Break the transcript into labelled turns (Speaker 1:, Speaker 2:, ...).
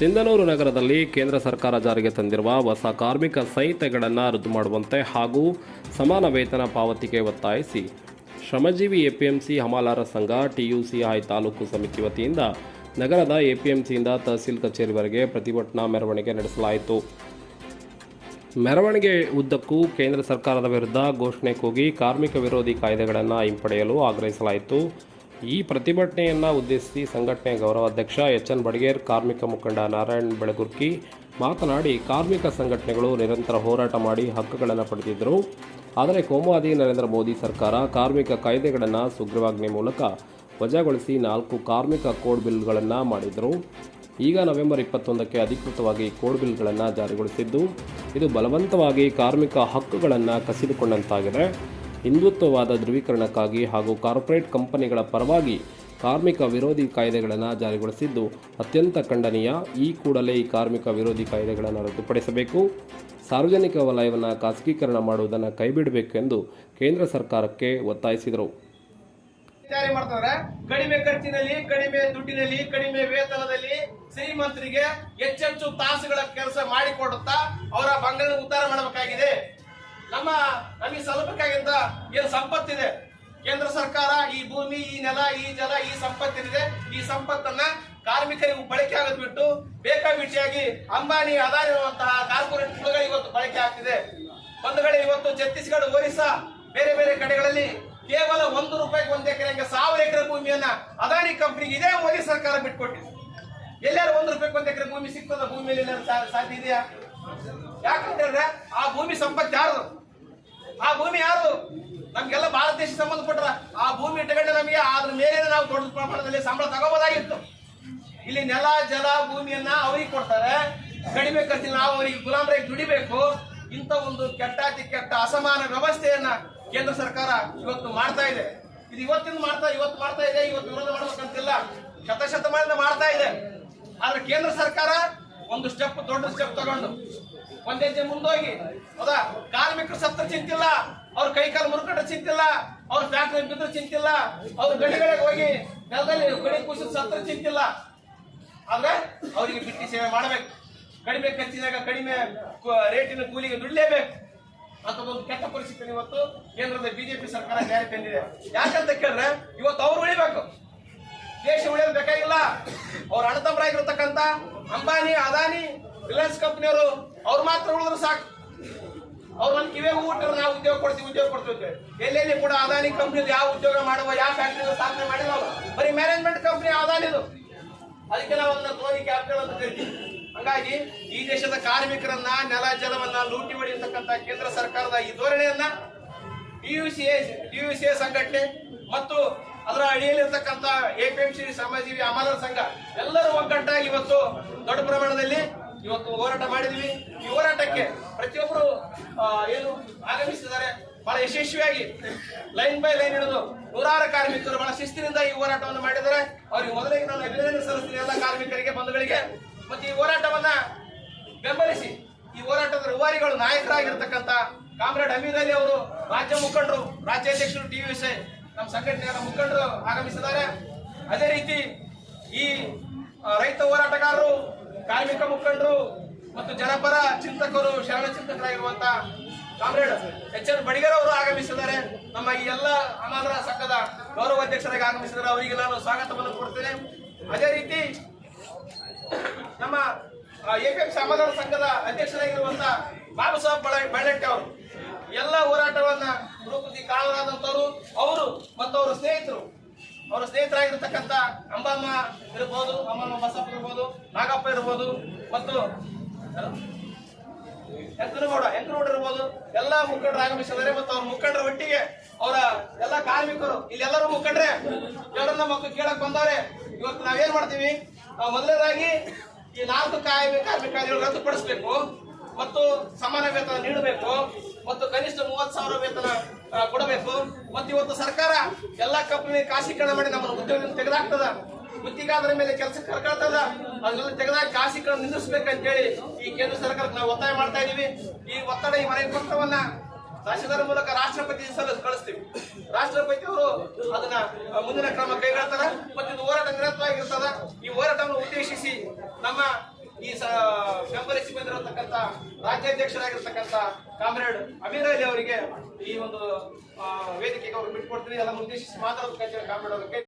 Speaker 1: ಸಿಂಧನೂರು ನಗರದಲ್ಲಿ ಕೇಂದ್ರ ಸರ್ಕಾರ ಜಾರಿಗೆ ತಂದಿರುವ ಹೊಸ ಕಾರ್ಮಿಕ ಸಂಹಿತೆಗಳನ್ನು ರದ್ದು ಮಾಡುವಂತೆ ಹಾಗೂ ಸಮಾನ ವೇತನ ಪಾವತಿಗೆ ಒತ್ತಾಯಿಸಿ. ಶ್ರಮಜೀವಿ ಎಪಿಎಂಸಿ ಹಮಾಲಾರ ಸಂಘ, ಟಿಯುಸಿಐ ತಾಲೂಕು ಸಮಿತಿ ವತಿಯಿಂದ ನಗರದ ಎಪಿಎಂಸಿಯಿಂದ ತಹಸೀಲ್ ಕಚೇರಿವರೆಗೆ ಪ್ರತಿಭಟನಾ ಮೆರವಣಿಗೆ ನಡೆಸಲಾಯಿತು. ಮೆರವಣಿಗೆ ಉದ್ದಕ್ಕೂ ಕೇಂದ್ರ ಸರ್ಕಾರದ ವಿರುದ್ಧ ಘೋಷಣೆ ಕೂಗಿ ಕಾರ್ಮಿಕ ವಿರೋಧಿ ಕಾಯ್ದೆಗಳನ್ನು ಹಿಂಪಡೆಯಲು ಆಗ್ರಹಿಸಲಾಯಿತು. ಈ ಪ್ರತಿಭಟನೆಯನ್ನು ಉದ್ದೇಶಿಸಿ ಸಂಘಟನೆ ಗೌರವಾಧ್ಯಕ್ಷ ಎಚ್ ಎನ್ ಬಡಗೇರ್, ಕಾರ್ಮಿಕ ಮುಖಂಡ ನಾರಾಯಣ್ ಬೆಳಗುರ್ಕಿ ಮಾತನಾಡಿ ಕಾರ್ಮಿಕ ಸಂಘಟನೆಗಳು ನಿರಂತರ ಹೋರಾಟ ಮಾಡಿ ಹಕ್ಕುಗಳನ್ನು ಪಡೆದಿದ್ದರು. ಆದರೆ ಕೋಮುವಾದಿ ನರೇಂದ್ರ ಮೋದಿ ಸರ್ಕಾರ ಕಾರ್ಮಿಕ ಕಾಯ್ದೆಗಳನ್ನು ಸುಗ್ರೀವಾಜ್ಞೆ ಮೂಲಕ ವಜಾಗೊಳಿಸಿ ನಾಲ್ಕು ಕಾರ್ಮಿಕ ಕೋಡ್ ಬಿಲ್ಗಳನ್ನು ಮಾಡಿದರು. ಈಗ ನವೆಂಬರ್ ಇಪ್ಪತ್ತೊಂದಕ್ಕೆ ಅಧಿಕೃತವಾಗಿ ಕೋಡ್ ಬಿಲ್ಗಳನ್ನು ಜಾರಿಗೊಳಿಸಿದ್ದು, ಇದು ಬಲವಂತವಾಗಿ ಕಾರ್ಮಿಕ ಹಕ್ಕುಗಳನ್ನು ಕಸಿದುಕೊಂಡಂತಾಗಿದೆ. ಹಿಂದುತ್ವವಾದ ಧ್ರುವೀಕರಣಕ್ಕಾಗಿ ಹಾಗೂ ಕಾರ್ಪೊರೇಟ್ ಕಂಪನಿಗಳ ಪರವಾಗಿ ಕಾರ್ಮಿಕ ವಿರೋಧಿ ಕಾಯ್ದೆಗಳನ್ನು ಜಾರಿಗೊಳಿಸಿದ್ದು ಅತ್ಯಂತ ಖಂಡನೀಯ. ಈ ಕೂಡಲೇ ಈ ಕಾರ್ಮಿಕ ವಿರೋಧಿ ಕಾಯ್ದೆಗಳನ್ನು ರದ್ದುಪಡಿಸಬೇಕು. ಸಾರ್ವಜನಿಕ ವಲಯವನ್ನು ಖಾಸಗೀಕರಣ ಮಾಡುವುದನ್ನು ಕೈಬಿಡಬೇಕೆಂದು ಕೇಂದ್ರ ಸರ್ಕಾರಕ್ಕೆ ಒತ್ತಾಯಿಸಿದರು.
Speaker 2: ಜಾರಿ ಮಾಡ್ತಾರೆ ಕಡಿಮೆ ಖರ್ಚಿನಲ್ಲಿ, ಕಡಿಮೆ ದುಡ್ಡಿನಲ್ಲಿ, ಕಡಿಮೆ ವೇತನದಲ್ಲಿ ಶ್ರೀಮಂತರಿಗೆ ಹೆಚ್ಚೆಚ್ಚು ತಾಸುಗಳ ಕೆಲಸ ಮಾಡಿಕೊಡುತ್ತಾ ಅವರ ಬಂಗಲ ಉದ್ಧಾರ ಮಾಡಬೇಕಾಗಿದೆ. ನಮ್ಮ ನಮಗೆ ಸಲ್ಲಬೇಕಾಗಿದ್ದ ಏನು ಸಂಪತ್ತಿದೆ. ಕೇಂದ್ರ ಸರ್ಕಾರ ಈ ಭೂಮಿ, ಈ ನೆಲ, ಈ ಜಲ, ಈ ಸಂಪತ್ತಿನಿದೆ. ಈ ಸಂಪತ್ತನ್ನ ಕಾರ್ಮಿಕರಿಗೂ ಬಳಕೆ ಆಗೋದು ಬಿಟ್ಟು ಬೇಕಾಬಿಟ್ಟಿಯಾಗಿ ಅಂಬಾನಿ ಅದಾನಿ ಕಾರ್ಪೊರೇಟ್ ಕಾರ್ಪೊರೇಟ್ಗಳು ಇವತ್ತು ಬಳಕೆ ಆಗ್ತಿದೆ. ಒಂದು ಕಡೆ ಇವತ್ತು ಛತ್ತೀಸ್ಗಢ, ಒರಿಸ್ಸಾ, ಬೇರೆ ಬೇರೆ ಕಡೆಗಳಲ್ಲಿ ಕೇವಲ ಒಂದು ರೂಪಾಯಿಗೆ ಒಂದು ಎಕರೆಗೆ ಸಾವಿರ ಎಕರೆ ಭೂಮಿಯನ್ನ ಅದಾನಿ ಕಂಪ್ನಿಗೆ ಇದೇ ಮೋದಿ ಸರ್ಕಾರ ಬಿಟ್ಕೊಟ್ಟಿದೆ. ಎಲ್ಲಾರು ಒಂದು ರೂಪಾಯಿಗೆ ಒಂದು ಎಕರೆ ಭೂಮಿ ಸಿಗ್ತದ ಭೂಮಿಯಲ್ಲಿ ಸಾಧ್ಯ ಇದೆಯಾ? ಯಾಕಂತಂದ್ರೆ ಆ ಭೂಮಿ ಸಂಪತ್ತು ಯಾರು ಆ ಭೂಮಿ ಯಾರು? ನಮ್ಗೆಲ್ಲ ಭಾರತ ದೇಶ ಸಂಬಂಧಪಟ್ಟ ಆ ಭೂಮಿ ಇಟ್ಟುಕೊಂಡೆ ನಮಗೆ ಅದ್ರ ಮೇಲೆ ನಾವು ದೊಡ್ಡ ಪ್ರಮಾಣದಲ್ಲಿ ಸಂಬಳ ತಗೋಬೋದಾಗಿತ್ತು. ಇಲ್ಲಿ ನೆಲ, ಜಲ, ಭೂಮಿಯನ್ನ ಅವರಿಗೆ ಕೊಡ್ತಾರೆ. ಕಡಿಮೆ ಖರ್ಚಿನ ನಾವು ಅವರಿಗೆ ಗುಲಾಮರಾಗಿ ದುಡಿಬೇಕು. ಇಂಥ ಒಂದು ಕೆಟ್ಟಾತಿ ಕೆಟ್ಟ ಅಸಮಾನ ವ್ಯವಸ್ಥೆಯನ್ನ ಕೇಂದ್ರ ಸರ್ಕಾರ ಇವತ್ತು ಮಾಡ್ತಾ ಇದೆ. ಇದು ಇವತ್ತಿನ ಮಾಡ್ತಾ, ಇವತ್ತು ಮಾಡ್ತಾ ಇದೆ, ಇವತ್ತು ವಿರೋಧ ಮಾಡ್ಬೇಕಂತಿಲ್ಲ. ಶತಶತಮಾನದಿಂದ ಮಾಡ್ತಾ ಇದೆ. ಆದ್ರೆ ಕೇಂದ್ರ ಸರ್ಕಾರ ಒಂದು ಸ್ಟೆಪ್ ದೊಡ್ಡ ಸ್ಟೆಪ್ ತಗೊಂಡು. ಒಂದೇ ಹೆಜ್ಜೆ ಮುಂದೋಗಿ. ಹೌದಾ? ಕಾರ್ಮಿಕರು ಸತ್ತ ಚಿಂತಿಲ್ಲ. ಅವ್ರ ಕೈ ಕಾಲು ಚಿಂತಿಲ್ಲ. ಅವ್ರ ಫ್ಯಾಕ್ಟ್ರಿ ಬಿದ್ದರೂ ಚಿಂತಿಲ್ಲ. ಅವ್ರ ಗಡಿಗಳಿಗೆ ಹೋಗಿ ನೆಲದಲ್ಲಿ ಗಡಿ ಕುಸಿದು ಸತ್ರ ಚಿಂತಿಲ್ಲ. ಆದ್ರೆ ಅವರಿಗೆ ಬಿಟ್ಟಿ ಸೇವೆ ಮಾಡಬೇಕು. ಕಡಿಮೆ ಖರ್ಚಿನಾಗ ಕಡಿಮೆ ರೇಟಿನ ಕೂಲಿಗೆ ದುಡ್ಲೇಬೇಕು. ಅಂತ ಒಂದು ಕೆಟ್ಟ ಪರಿಸ್ಥಿತಿ ಇವತ್ತು ಕೇಂದ್ರದ ಬಿಜೆಪಿ ಸರ್ಕಾರ ಜಾರಿ ತಂದಿದೆ. ಯಾಕಂತ ಕೇಳಿದ್ರೆ ಇವತ್ತು ಅವ್ರು ಉಳಿಬೇಕು. ದೇಶ ಉಳಿಯೋದು ಬೇಕಾಗಿಲ್ಲ. ಅವ್ರ ಅಣ್ಣತಮ್ಮರಾಗಿರ್ತಕ್ಕಂಥ ಅಂಬಾನಿ, ಅದಾನಿ, ರಿಲಯನ್ಸ್ ಕಂಪ್ನಿಯವರು, ಅವ್ರು ಮಾತ್ರ ಉಳಿದ್ರು ಸಾಕು. ಅವ್ರು ಒಂದು ಕಿವೇ ಊಟ ನಾವು ಉದ್ಯೋಗ ಕೊಡ್ತೀವಿ ಉದ್ಯೋಗ ಕೊಡ್ತೀವಿ ಎಲ್ಲೆಲ್ಲಿ ಕೂಡ ಅದಾನಿ ಕಂಪ್ನಿಯಲ್ಲಿ ಯಾವ ಉದ್ಯೋಗ ಮಾಡುವ, ಯಾವ ಫ್ಯಾಕ್ಟ್ರಿ ಸ್ಥಾಪನೆ ಮಾಡಿಲ್ಲ ಅವ್ರು. ಬರೀ ಮ್ಯಾನೇಜ್ಮೆಂಟ್ ಕಂಪ್ನಿ ಅದಾನಿದು ಅದಕ್ಕೆ ನಾವು ಅದನ್ನ ಧೋನಿ ಕ್ಯಾಪಿಟಲ್ ಅಂತ ಕರಿತೀವಿ. ಹಂಗಾಗಿ ಈ ದೇಶದ ಕಾರ್ಮಿಕರನ್ನ, ನೆಲ, ಜಲವನ್ನ ಲೂಟಿ ಹೊಡೆಯತಕ್ಕಂತ ಕೇಂದ್ರ ಸರ್ಕಾರದ ಈ ಧೋರಣೆಯನ್ನ ಸಿ ಎ ಸಂಘಟನೆ ಮತ್ತು ಅದರ ಅಡಿಯಲ್ಲಿರ್ತಕ್ಕಂಥ ಎಪಿಎಂಸಿ ಶ್ರಮಜೀವಿ ಅಮಾನರ ಸಂಘ, ಎಲ್ಲರೂ ಒಗ್ಗಟ್ಟಾಗಿ ಇವತ್ತು ದೊಡ್ಡ ಪ್ರಮಾಣದಲ್ಲಿ ಇವತ್ತು ಹೋರಾಟ ಮಾಡಿದ್ವಿ. ಈ ಹೋರಾಟಕ್ಕೆ ಪ್ರತಿಯೊಬ್ಬರು ಏನು ಆಗಮಿಸಿದ್ದಾರೆ. ಬಹಳ ಯಶಸ್ವಿಯಾಗಿ ಲೈನ್ ಬೈ ಲೈನ್ ಹಿಡಿದು ನೂರಾರು ಕಾರ್ಮಿಕರು ಬಹಳ ಶಿಸ್ತಿನಿಂದ ಈ ಹೋರಾಟವನ್ನು ಮಾಡಿದ್ದಾರೆ. ಅವರಿಗೆ ಮೊದಲಿಗೆ ನಾನು ಅಭಿನಂದನೆ ಸಲ್ಲಿಸ್ತೀನಿ ಎಲ್ಲ ಕಾರ್ಮಿಕರಿಗೆ, ಬಂಧುಗಳಿಗೆ. ಮತ್ತು ಈ ಹೋರಾಟವನ್ನ ಬೆಂಬಲಿಸಿ, ಈ ಹೋರಾಟದ ರೂವಾರಿಗಳು ನಾಯಕರಾಗಿರ್ತಕ್ಕಂಥ ಕಾಮ್ರೇಡ್ ಅಮೀರ್ ಅಲಿ ಅವರು, ರಾಜ್ಯ ಮುಖಂಡರು, ರಾಜ್ಯಾಧ್ಯಕ್ಷರು, ಟಿ ವಿ ನಮ್ಮ ಸಂಘಟನೆಯ ಮುಖಂಡರು ಆಗಮಿಸಿದ್ದಾರೆ. ಅದೇ ರೀತಿ ಈ ರೈತ ಹೋರಾಟಗಾರರು, ಕಾರ್ಮಿಕ ಮುಖಂಡರು ಮತ್ತು ಜನಪರ ಚಿಂತಕರು, ಶರಣ ಚಿಂತಕರಾಗಿರುವಂತ ಕಾಮ್ರೇಡ್ ಎಚ್ ಎನ್ ಬಡಿಗರ್ ಅವರು ಆಗಮಿಸಿದ್ದಾರೆ. ನಮ್ಮ ಈ ಎಲ್ಲ ಅಮಾಲರ ಸಂಘದ ಗೌರವ ಅಧ್ಯಕ್ಷರಾಗಿ ಆಗಮಿಸಿದ್ದಾರೆ. ಅವರಿಗೆ ನಾನು ಸ್ವಾಗತವನ್ನು ಕೊಡ್ತೇನೆ. ಅದೇ ರೀತಿ ನಮ್ಮ ಎಪಿಎಂ ಸಮಾಧಾನ ಸಂಘದ ಅಧ್ಯಕ್ಷರಾಗಿರುವಂತ ಬಾಬು ಸಾಹೇಬ್ ಬಳ ಬೆಳ್ಳಟ್ಟಿ ಅವರು, ಎಲ್ಲ ಹೋರಾಟವನ್ನ ರೂಪಿಸಿ ಕಾರಣರಾದಂತವರು ಅವರ ಸ್ನೇಹಿತರಾಗಿರ್ತಕ್ಕಂಥ ಅಂಬಮ್ಮ ಇರ್ಬೋದು, ಅಮ್ಮಮ್ಮ ಬಸಪ್ಪ ಇರ್ಬೋದು, ನಾಗಪ್ಪ ಇರ್ಬೋದು, ಮತ್ತು? ಎಂಕನಗೌಡ ಎಂಕನಗೌಡ ಇರ್ಬೋದು. ಎಲ್ಲಾ ಮುಖಂಡರು ಆಗಮಿಸಿದ್ದಾರೆ ಮತ್ತು ಅವ್ರ ಮುಖಂಡರ ಒಟ್ಟಿಗೆ ಅವರ ಎಲ್ಲ ಕಾರ್ಮಿಕರು, ಇಲ್ಲೆಲ್ಲರೂ ಮುಖಂಡ್ರೆ ಎಲ್ಲರನ್ನ ಮಕ್ಕಳು ಕೇಳಕ್ ಬಂದವ್ರೆ. ಇವತ್ತು ನಾವೇನ್ ಮಾಡ್ತೀವಿ? ನಾವು ಮೊದಲನೇದಾಗಿ ಈ ನಾಲ್ಕು ಕಾಯಿ, ಕಾರ್ಮಿಕ ರದ್ದುಪಡಿಸಬೇಕು ಮತ್ತು ಸಮಾನ ವೇತನ ನೀಡಬೇಕು ಮತ್ತು ಕನಿಷ್ಠ ಮೂವತ್ತು ಸಾವಿರ ವೇತನ ಕೊಡಬೇಕು. ಮತ್ತು ಇವತ್ತು ಸರ್ಕಾರ ಎಲ್ಲಾ ಕಂಪನಿ ಕಾಶೀಕರಣ ಮಾಡಿ ನಮ್ಮ ಉದ್ಯೋಗವನ್ನು ತೆಗೆದಾಕ್ತದ. ಗುತ್ತಿಗಾದರ ಮೇಲೆ ಕೆಲಸಕ್ಕೆ ಕರ್ಕೊಳ್ತದ. ಅದನ್ನೆಲ್ಲ ತೆಗೆದಾಗ ಖಾಸೀಕರಣ ನಿಲ್ಲಿಸ್ಬೇಕಂತೇಳಿ ಈ ಕೇಂದ್ರ ಸರ್ಕಾರಕ್ಕೆ ನಾವು ಒತ್ತಾಯ ಮಾಡ್ತಾ ಇದೀವಿ. ಈ ಒತ್ತಡ ಈ ಮನೆ ಪತ್ರವನ್ನ ತಹಶೀಲ್ದಾರ್ ಮೂಲಕ ರಾಷ್ಟ್ರಪತಿ ಸಲ ಕಳಿಸ್ತೀವಿ. ರಾಷ್ಟ್ರಪತಿ ಅವರು ಅದನ್ನ ಮುಂದಿನ ಕ್ರಮ ಕೈಗೊಳ್ತಾರ. ಮತ್ತು ಇದು ಹೋರಾಟ ನಿರತವಾಗಿರ್ತದ. ಈ ಹೋರಾಟವನ್ನು ಉದ್ದೇಶಿಸಿ ನಮ್ಮ ಈ ಸ ಬೆಂಬಲಿಸಿ ರಾಜ್ಯಾಧ್ಯಕ್ಷರಾಗಿರ್ತಕ್ಕಂಥ ಕಾಮ್ರೇಡ್ ಅಮೀರ್ ಅವರಿಗೆ ಈ ಒಂದು ವೇದಿಕೆಗೆ ಅವ್ರಿಗೆ ಬಿಟ್ಕೊಡ್ತೀನಿ ಎಲ್ಲ ಉದ್ದೇಶಿಸಿ ಮಾತಾಡೋದಕ್ಕೆ ಕಾಮ್ರೇಡ್ ಅವರಿಗೆ.